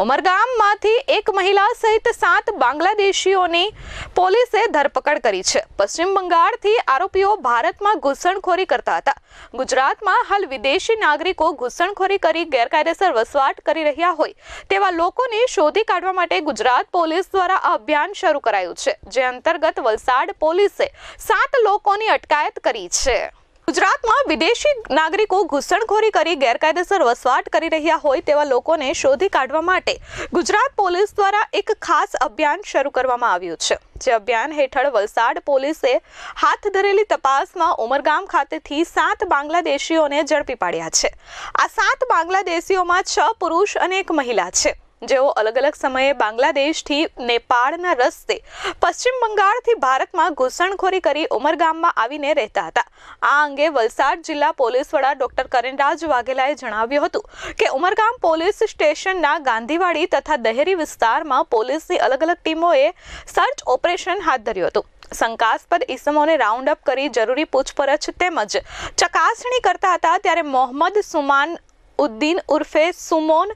ઉમરગામમાંથી એક મહિલા સહિત સાત બાંગ્લાદેશીઓની પોલીસે ધરપકડ કરી છે. પશ્ચિમ બંગાળથી આરોપીઓ ભારતમાં ઘૂસણખોરી કરતા હતા. ગુજરાતમાં હાલ વિદેશી નાગરિકો ઘૂસણખોરી કરી ગેરકાયદેસર વસવાટ કરી રહ્યા હોય તેવા લોકોને શોધી કાઢવા માટે ગુજરાત પોલીસ દ્વારા અભિયાન શરૂ કરાયું છે, જે અંતર્ગત વલસાડ પોલીસે સાત લોકોની અટકાયત કરી છે. ગુજરાતમાં વિદેશી નાગરિકો ઘૂસણખોરી કરી ગેરકાયદેસર વસવાટ કરી રહ્યા હોય તેવા લોકોને શોધી કાઢવા માટે ગુજરાત પોલીસ દ્વારા એક ખાસ અભિયાન શરૂ કરવામાં આવ્યું છે. જે અભિયાન હેઠળ વલસાડ પોલીસે હાથ ધરેલી તપાસમાં ઉમરગામ ખાતેથી સાત બાંગ્લાદેશીઓને ઝડપી પાડ્યા છે. આ સાત બાંગ્લાદેશીઓમાં છ પુરુષ અને એક મહિલા છે. જેઓ અલગ અલગ સમયે બાંગ્લાદેશથી નેપાળના રસ્તે પશ્ચિમ બંગાળથી ભારતમાં ઘૂસણખોરી કરી ઉમરગામમાં આવીને રહેતા હતા. આ અંગે વલસાડ જિલ્લા પોલીસ વડા ડોક્ટર કરણરાજ વાઘેલાએ જણાવ્યું હતું કે ઉમરગામ પોલીસ સ્ટેશનના ગાંધીવાડી તથા દહેરી વિસ્તારમાં પોલીસની અલગ અલગ ટીમોએ સર્ચ ઓપરેશન હાથ ધર્યું હતું. શંકાસ્પદ ઇસમોને રાઉન્ડ અપ કરી જરૂરી પૂછપરછ તેમજ ચકાસણી કરતા હતા ત્યારે મોહમ્મદ સુમાન ઉદ્દીન ઉર્ફે સુમોન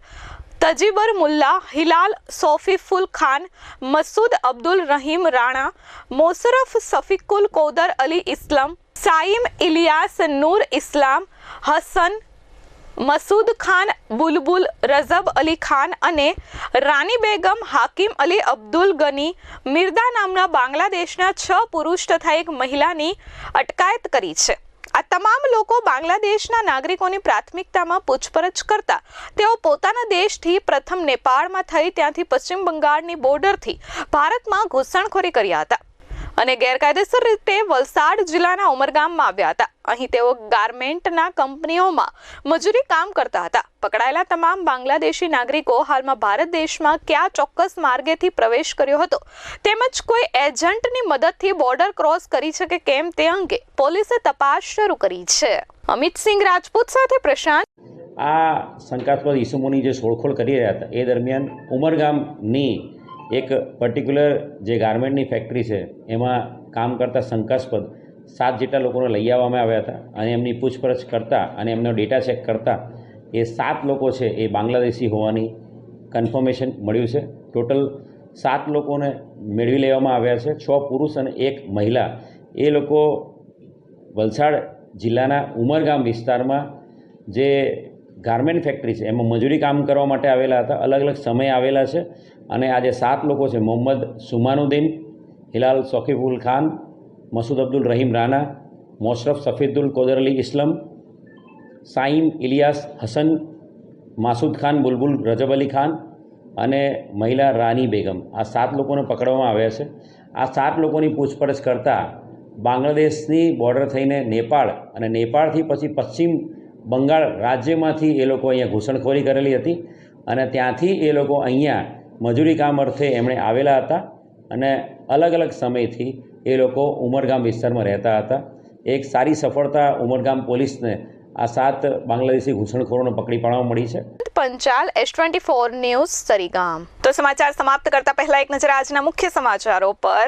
તજીબર મુલ્લા, હિલાલ સોફીફુલ ખાન, મસૂદ અબ્દુલ રહીમ રાણા, મોશરફ સફીકુલ કોદર અલી ઇસ્લામ સાઈમ ઇલિયાસ નૂર ઇસ્લામ, હસન મસૂદ ખાન, બુલબુલ રઝબ અલી ખાન અને રાની બેગમ, હાકિમ અલી અબ્દુલ ગની, મિર્દા નામના બાંગ્લાદેશના છ પુરુષ તથા એક મહિલાની અટકાયત કરી છે. આ તમામ લોકો બાંગ્લાદેશના નાગરિકોની પ્રાથમિકતામાં પૂછપરછ કરતા. તેઓ પોતાના દેશથી પ્રથમ નેપાળમાં થઈ, ત્યાંથી પશ્ચિમ બંગાળની બોર્ડરથી ભારતમાં ઘૂસણખોરી કર્યા હતા. અને ગેરકાયદેસર રીતે વલસાડ જિલ્લાના ઉમરગામમાં આવ્યા હતા. અહીં તેઓ ગાર્મેન્ટના કંપનીઓમાં મજૂરી કામ કરતા હતા. પકડાયેલા તમામ બાંગ્લાદેશી નાગરિકો હાલમાં ભારત દેશમાં કયા ચોક્કસ માર્ગેથી પ્રવેશ કર્યો હતો? તેમજ કોઈ એજન્ટની મદદથી બોર્ડર ક્રોસ કરી છે કે કેમ તે અંગે પોલીસે તપાસ શરૂ કરી છે. અમિત સિંહ રાજપૂત સાથે પ્રશાંત. આ શંકાસ્પદ ઈસમોની જે શોધખોળ કરી રહ્યા હતા, એ દરમિયાન ઉમરગામની એક પર્ટિક્યુલર જે ગાર્મેન્ટની ફેક્ટરી છે, એમાં કામ કરતા શંકાસ્પદ સાત જેટલા લોકોને લઈ આવવામાં આવ્યા હતા અને એમની પૂછપરછ કરતા અને એમનો ડેટા ચેક કરતા એ સાત લોકો છે એ બાંગ્લાદેશી હોવાની કન્ફર્મેશન મળ્યું છે. ટોટલ સાત લોકોને મેળવી લેવામાં આવ્યા છે, છ પુરુષ અને એક મહિલા. એ લોકો વલસાડ જિલ્લાના ઉમરગામ વિસ્તારમાં જે ગાર્મેન્ટ ફેક્ટરી છે. એમાં મજૂરી કામ કરવા માટે આવેલા હતા. અલગ અલગ સમય આવેલા છે. અને આજે સાત લોકો છે. મોહમ્મદ સુમાનુદ્દીન, હિલાલ સોકીફુલ ખાન, મસૂદ અબ્દુલ રહીમ રાના મોશરફ સફીદુલ કોદર અલી ઇસ્લમ, સાઈમ ઇલિયાસ હસન, માસૂદ ખાન બુલબુલ રજબ અલી ખાન અને મહિલા રાની બેગમ. આ સાત લોકોને પકડવામાં આવ્યા છે. આ સાત લોકોની પૂછપરછ કરતાં બાંગ્લાદેશની બોર્ડર થઈને નેપાળ અને નેપાળથી પછી પશ્ચિમ બંગાળ રાજ્યમાંથી એ લોકો અહીંયા ઘૂસણખોરી કરેલી હતી અને ત્યાંથી એ લોકો અહીંયા મજૂરી કામ અર્થે એમણે આવેલા હતા અને અલગ અલગ સમયથી એ લોકો ઉમરગામ વિસ્તારમાં રહેતા હતા. એક સારી સફળતા ઉમરગામ પોલીસને આ સાત બાંગ્લાદેશી ઘૂસણખોરોને પકડી પાડવામાં મળી છે. Panchal S twenty four news Sarigam. તો સમાચાર સમાપ્ત કરતા પહેલા એક નજર આજના મુખ્ય સમાચારો પર.